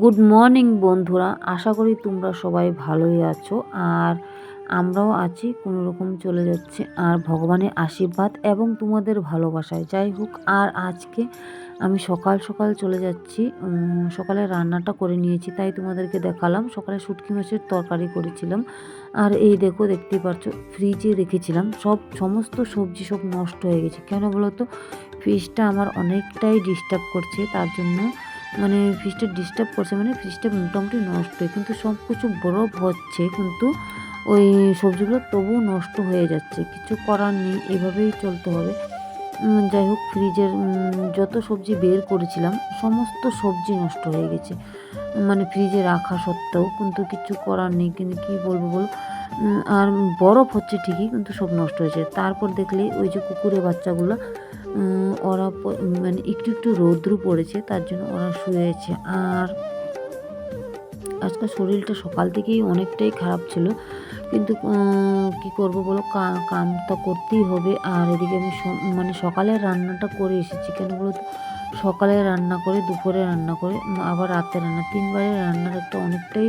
Good morning বন্ধুরা। আশা করি তোমরা সবাই ভালোই আছো। আর আমরাও আছি কোনো রকম চলে যাচ্ছে। আর ভগবানের আশীর্বাদ এবং তোমাদের ভালোবাসায়। যাই হোক, আর আজকে আমি সকাল সকাল চলে যাচ্ছি। সকালে রান্নাটা করে নিয়েছি, তাই তোমাদেরকে দেখালাম। সকালে শুটকি মাছের তরকারি করেছিলাম। আর এই দেখো, দেখতেই পাচ্ছ ফ্রিজে রেখেছিলাম। সব, সমস্ত সবজি সব নষ্ট হয়ে গেছে। কেন বলো তো? ফ্রিজটা আমার অনেকটাই ডিস্টার্ব করছে, তার জন্য মানে ফ্রিজটা ডিস্টার্ব করছে মানে ফ্রিজটা মোটামুটি নষ্ট। কিন্তু সব কিছু বরফ হচ্ছে, কিন্তু ওই সবজিগুলো তবুও নষ্ট হয়ে যাচ্ছে। কিছু করার নেই, এভাবেই চলতে হবে। যাই হোক ফ্রিজের যত সবজি বের করেছিলাম, সমস্ত সবজি নষ্ট হয়ে গেছে। মানে ফ্রিজে রাখা সত্ত্বেও, কিন্তু কিছু করার নেই, কিন্তু কী বলব বলো? আর বরফ হচ্ছে ঠিকই, কিন্তু সব নষ্ট হয়েছে। তারপর দেখলে ওই যে কুকুরের বাচ্চাগুলো ওরা মানে একটু একটু রৌদ্র পড়েছে, তার জন্য ওরা শুয়েছে। আর আজকাল শরীরটা সকাল থেকেই অনেকটাই খারাপ ছিল। কিন্তু কি করব বলো? কাম তো করতেই হবে। আর এদিকে আমি মানে সকালে রান্নাটা করে এসেছি। কেন বলো সকালে রান্না করে, দুপুরে রান্না করে আবার রাতে রান্না। তিনবারে রান্নার একটা অনেকটাই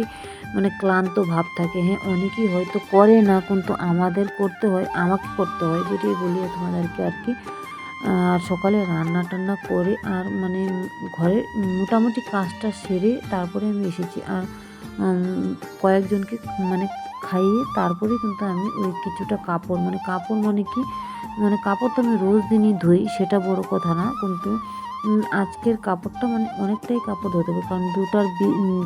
মানে ক্লান্ত ভাব থাকে। হ্যাঁ অনেকেই হয়তো করে না, কিন্তু আমাদের করতে হয়, আমাকে করতে হয়। যেটাই বলি, তোমাদেরকে আর কি। আর সকালে রান্না টান্না করে আর মানে ঘরে মোটামুটি কাজটা সেরে তারপরে আমি এসেছি। আর কয়েকজনকে মানে খাইয়ে তারপরে কিন্তু আমি ওই কিছুটা কাপড় মানে কাপড় মানে কি মানে কাপড় তো আমি রোজ দিনই ধুই, সেটা বড় কথা না। কিন্তু আজকের কাপড়টা মানে অনেকটাই কাপড় ধুতে হবে। কারণ দুটার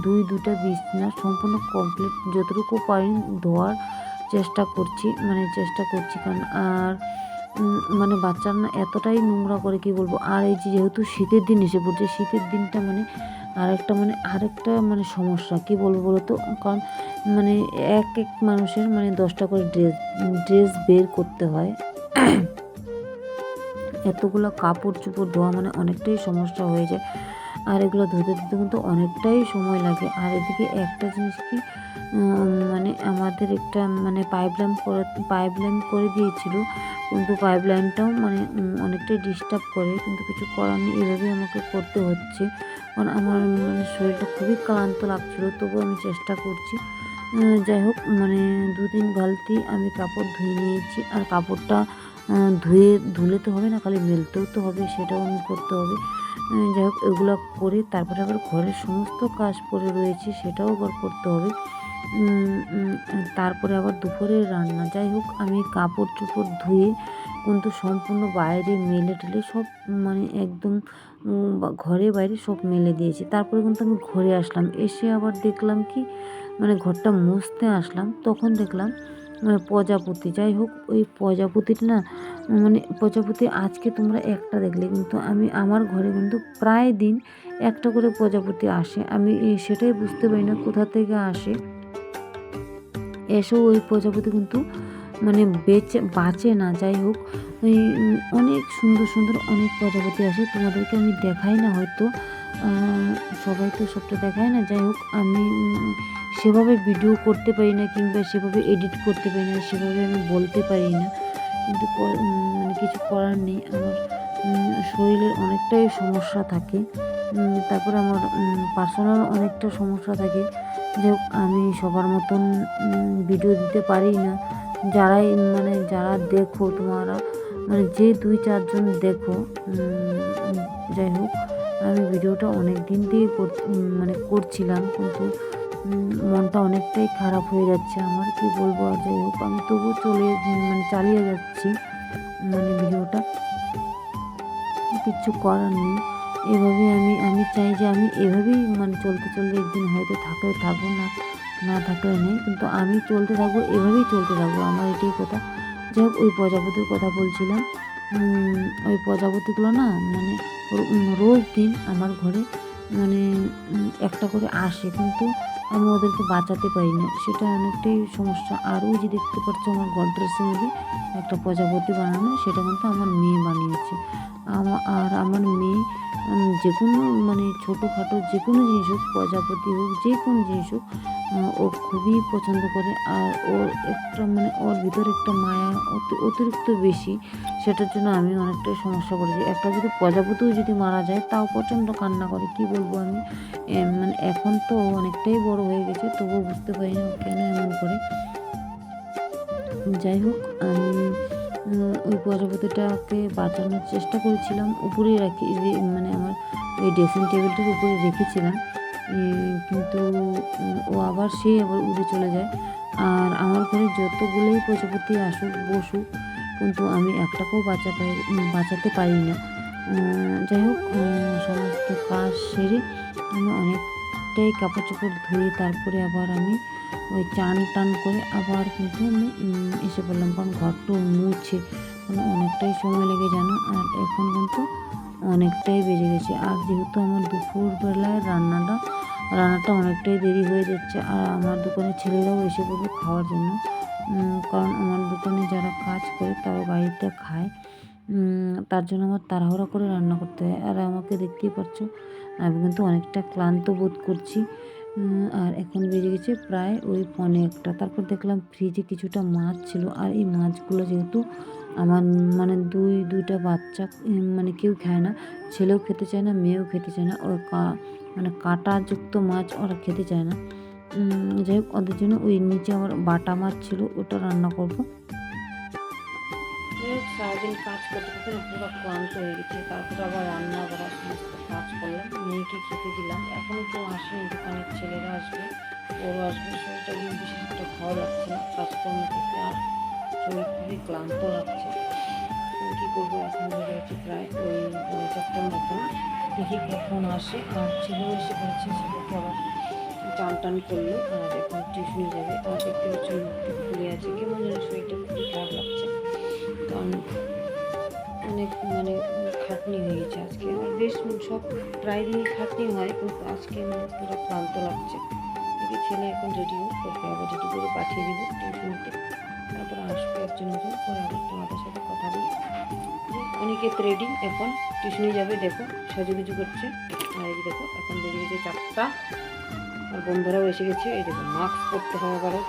দুই দুটা বিছনা সম্পূর্ণ কমপ্লিট যতটুকু পারি ধোয়ার চেষ্টা করছি মানে চেষ্টা করছি। কারণ আর মানে বাচ্চারা না এতটাই নোংরা করে, কি বলব? আর এই যে যেহেতু শীতের দিন এসে পড়ছে, শীতের দিনটা মানে আরেকটা মানে আরেকটা মানে সমস্যা, কি বলব বলো তো কারণ মানে এক এক মানুষের মানে দশটা করে ড্রেস ড্রেস বের করতে হয়। এতগুলো কাপড় চোপড় ধোয়া মানে অনেকটাই সমস্যা হয়ে যায়। আর এগুলো ধুতে ধুতে কিন্তু অনেকটাই সময় লাগে। আর এদিকে একটা জিনিস কি মানে আমাদের একটা মানে পাইপ লাইন করে পাইপ লাইন করে দিয়েছিল। কিন্তু পাইপ লাইনটাও মানে অনেকটাই ডিস্টার্ব করে। কিন্তু কিছু করার নেই। এভাবেই আমাকে করতে হচ্ছে। কারণ আমার মানে শরীরটা খুবই ক্লান্ত লাগছিল। তবুও আমি চেষ্টা করছি। যাই হোক মানে দু তিন বালতি আমি কাপড় ধুয়ে নিয়েছি। আর কাপড়টা ধুয়ে, ধুলে তো হবে না, খালি মেলতেও তো হবে, সেটাও আমি করতে হবে। যাই হোক, এগুলো করে তারপরে আবার ঘরের সমস্ত কাজ পড়ে রয়েছে, সেটাও আবার করতে হবে। তারপরে আবার দুপুরে রান্না। যাই হোক, আমি কাপড় চোপড় ধুয়ে কিন্তু সম্পূর্ণ বাইরে মেলে টেলে সব মানে একদম ঘরে বাইরে সব মেলে দিয়েছি। তারপরে কিন্তু আমি ঘরে আসলাম। এসে আবার দেখলাম কি মানে ঘরটা মুছতে আসলাম। তখন দেখলাম মানে প্রজাপতি। যাই হোক, ওই প্রজাপতিটা না মানে প্রজাপতি আজকে তোমরা একটা দেখলে কিন্তু আমি, আমার ঘরে কিন্তু প্রায় দিন একটা করে প্রজাপতি আসে। আমি সেটাই বুঝতে পারি না কোথা থেকে আসে। এসেও ওই প্রজাপতি কিন্তু মানে বেঁচে, বাঁচে না, যাই হোক। ওই অনেক সুন্দর সুন্দর অনেক প্রজাপতি আসে। তোমাদেরকে আমি দেখাই না হয়তো। সবাই তো সবটা দেখায় না। যাই হোক, আমি সেভাবে ভিডিও করতে পারি না কিংবা সেভাবে এডিট করতে পারি না, সেভাবে আমি বলতে পারি না। কিন্তু মানে কিছু করার নেই। আমার শরীরের অনেকটাই সমস্যা থাকে। তারপরে আমার পার্সোনাল অনেকটা সমস্যা থাকে। যাই আমি সবার মতন ভিডিও দিতে পারি না। যারাই মানে যারা দেখো তোমরা মানে যে দুই চারজন দেখো যাই হোক, আমি ভিডিওটা অনেক দিন কর- মানে করছিলাম, কিন্তু মনটা অনেকটাই খারাপ হয়ে যাচ্ছে আমার, কি বলব আর যাই হোক, আমি তবু চলে মানে চালিয়ে যাচ্ছি মানে ভিডিওটা কিচ্ছু করার নেই। এভাবেই আমি আমি চাই যে আমি এভাবেই মানে চলতে চলতে একদিন হয়তো থাকলে থাকব না না থাকলে নেই, কিন্তু আমি চলতে থাকব, এভাবেই চলতে থাকব, আমার এটাই কথা। যাই হোক, ওই প্রজাপতির কথা বলছিলাম। ওই প্রজাপতিগুলো না মানে রোজ দিন আমার ঘরে মানে একটা করে আসে, কিন্তু আমি ওদেরকে বাঁচাতে পারি না। সেটা অনেকটাই সমস্যা। আর ওই যে দেখতে পাচ্ছ আমার গডরেজের মধ্যে একটা প্রজাপতি বানানো, সেটা কিন্তু আমার মেয়ে বানিয়েছে। আর আমার মেয়ে যে কোনো মানে ছোটোখাটো যে কোনো জিনিস হোক, প্রজাপতি হোক, যে কোনো জিনিস হোক ও খুবই পছন্দ করে। আর ওর একটা মানে ওর ভিতরে একটা মায়া অতি- অতিরিক্ত বেশি, সেটার জন্য আমি অনেকটাই সমস্যা করেছি একটা যদি প্রজাপতিও যদি মারা যায়, তাও প্রচণ্ড কান্না করে, কী বলব আমি? মানে এখন তো অনেকটাই বড় হয়ে গেছে, তবুও বুঝতে পারি না কেন এমন করে। যাই হোক, আমি ওই প্রজাপতিটাকে বাঁচানোর চেষ্টা করেছিলাম। উপরেই রাখি মানে আমার ওই ড্রেসিং টেবিলটার উপরে রেখেছিলাম। কিন্তু, ও আবার সে আবার উড়ে চলে যায়। আর আমার ঘরে যতগুলোই প্রজাপতি আসুক, বসুক, কিন্তু আমি একটাকেও বাঁচা পাই বাঁচাতে পারি না। যাই হোক সমস্ত কাজ সেরে আমি অনেকটাই কাপড় চোপড় ধুয়ে তারপরে আবার আমি ওই চান টান করে আবার কিন্তু আমি এসে পড়লাম কারণ ঘরটা মুছে। মানে অনেকটাই সময় লেগে জানো আর এখন কিন্তু অনেকটাই বেজে গেছে। আর যেহেতু আমার দুপুরবেলায় রান্নাটা রান্নাটা অনেকটাই দেরি হয়ে যাচ্ছে, আর আমার দোকানে ছেলেরাও এসে পড়বে খাওয়ার জন্য। কারণ আমার দোকানে যারা কাজ করে তারা বাড়িতে খায়। তার জন্য আমার তাড়াহুড়া করে রান্না করতে হয়। আর আমাকে দেখতেই পাচ্ছ, আমি কিন্তু অনেকটা ক্লান্ত বোধ করছি। আর এখন বেজে গেছে প্রায় ওই পনে একটা। তারপর দেখলাম ফ্রিজে কিছুটা মাছ ছিল, আর এই মাছগুলো যেহেতু আমার মানে দুই, দুইটা বাচ্চা মানে কেউ খায় না, ছেলেও খেতে চায় না, মেয়েও খেতে চায় না, ওর কা মানে কাঁটাযুক্ত মাছ ওরা খেতে চায় না। যাই হোক, ওদের জন্য ওই নিচে আমার বাটা মাছ ছিল, ওটা রান্না করব। সারাদিন কাজ করতে করতে পুরো ক্লান্ত হয়ে গেছে। তারপর আবার রান্না করা সমস্ত কাজ করলাম। মেয়েকে খেতে দিলাম। এখনও কেউ আসেনি দোকানের ছেলেরা আসবে ওরা আসবে। শরীরটা কিন্তু বিশেষ একটা ভালো লাগছে না। কাজকর্ম করতে আর শরীর খুবই ক্লান্ত লাগছে। কী করব এখন হয়ে গেছে প্রায় ওই পৌনে চারটার মতন। দেখি কখন আসে। আর ছেলেও এসে পড়েছে ছেলেকে আবার চান টান করল। আর এখন টিউশনে যাবে। আর দেখতে পাচ্ছি মুখটা খুলে আছে। কেমন যেন শরীরটা খুবই খারাপ লাগছে। কারণ অনেক মানে খাটনি হয়ে গেছে আজকে। আর বেশ সব প্রায় দিনই খাটনি হয়, কিন্তু আজকে মানে পুরো ক্লান্ত লাগছে। দেখি ছেলে এখন রেডি হোক ওকে আবার রেডি করে পাঠিয়ে দিব টিউশনিতে। তারপর আসবে একজন একজন পরে আবার তোমাদের সাথে কথা বলি অনেকে রেডি এখন টিউশনি যাবে, দেখো, সাজুগুজু করছে। আর এই দেখো, এখন বেরিয়ে গেছে চারটা। আর বন্ধুরাও এসে গেছে, এই দেখো মাস্ক পরতে হবে কারও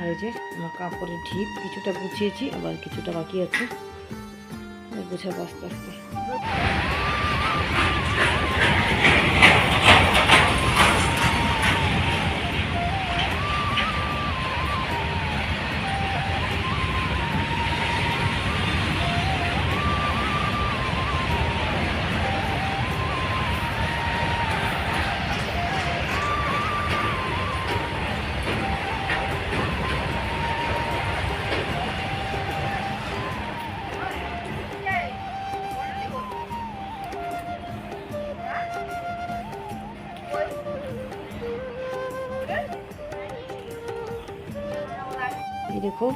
আর এই যে আমার কাপড়ের ঢিপ, কিছুটা গুছিয়েছি, আবার কিছুটা বাকি আছে। গুছাবো আস্তে আস্তে। এই দেখো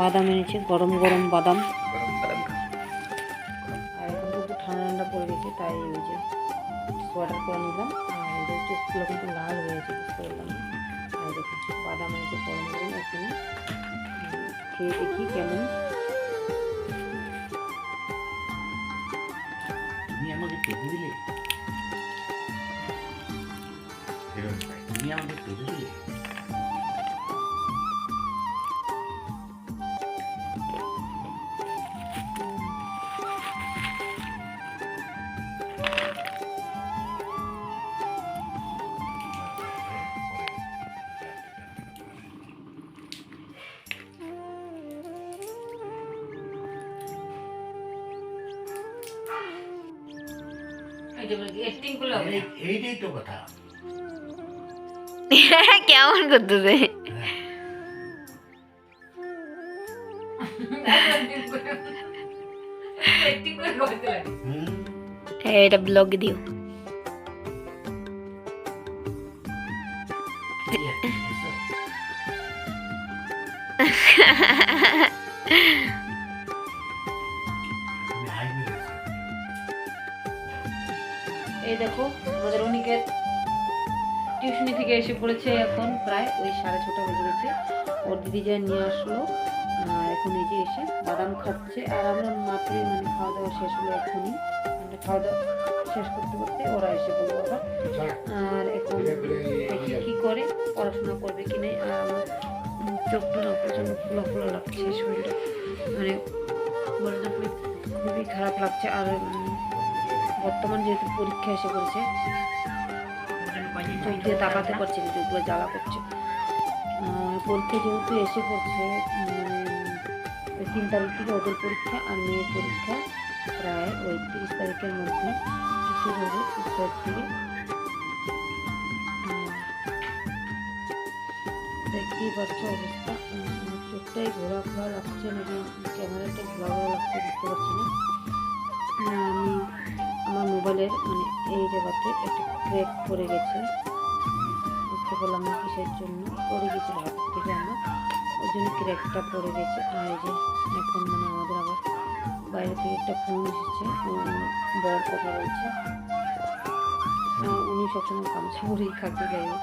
বাদাম এনেছে গরম গরম বাদাম। আর এখন কিন্তু ঠান্ডা ঠান্ডা পড়ে গেছে তাই ওই যে সোয়েটার করে নিলাম। আর এদের চোখগুলো কিন্তু লাল হয়েছে বুঝতে পারলাম আর দেখো বাদাম এনেছে গরম গরম এখানে খেয়ে দেখি কেমন। দিলে? আমাকে দিলে? এইটাই তো কথা কেমন করতেছে হুম এটা ব্লগ দিও এই এই দেখো, আমাদের অনিকের টিউশনি থেকে এসে পড়েছে এখন প্রায় ওই সাড়ে ছটা বেজে গেছে। ওর দিদি যা নিয়ে আসলো এখন এই যে এসে বাদাম খাচ্ছে। আর আমরা মাত্রই মানে খাওয়া দাওয়া শেষ হলো এখনই। মানে খাওয়া দাওয়া শেষ করতে করতে ওরা এসে পড়ল আবার। আর এখন দেখি কী করে, পড়াশোনা করবে কি নেই। আর আমার চোখটা না প্রচণ্ড ফুলা ফুলা লাগছে, শরীরটা। মানে খুবই- খারাপ লাগছে। আর বর্তমান যেহেতু পরীক্ষা এসে পড়েছে, চোখ দিয়ে তাকাতে পারছি না চোখগুলো জ্বালা করছে। পরীক্ষা যেহেতু এসে পড়ছে তিন তারিখ থেকে ওদের পরীক্ষা আর মেয়ের পরীক্ষা প্রায় ওই তিরিশ তারিখের মধ্যে। শুরু হবে তিরিশ থেকে দেখতেই পাচ্ছ অবস্থা। চোখটাই ঘোরা ঘোরা লাগছে নাকি ক্যামেরাটা ঘোরা ঘোরা লাগছে, বুঝতে পারছি না। আমার মানে এই জায়গাতে একটা ক্রেক পড়ে গেছে। বুঝতে পারলাম না কিসের জন্য। পড়ে গেছিল হাত থেকে আমার ওই জন্য ক্রেকটা পড়ে গেছে। আর এই যে এখন মানে আমাদের আবার বাইরে থেকে একটা ফোন এসেছে বর কথা বলছে। উনি সবসময় গামছা পরেই যাই হোক।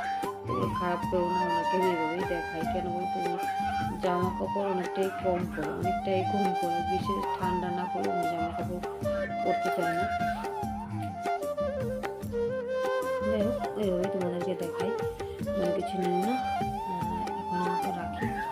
খারাপ করো না, ওনাকে আমি এভাবেই দেখাই। কেন বলতো জামা কাপড় অনেকটাই কম পরে, অনেকটাই কম পরে। বিশেষ ঠান্ডা না পরে উনি জামা কাপড় পরতে চায় না। যাই হোক ওইভাবে তোমাদেরকে দেখাই মানে কিছু নিও না। এখন আমাকে রাখি।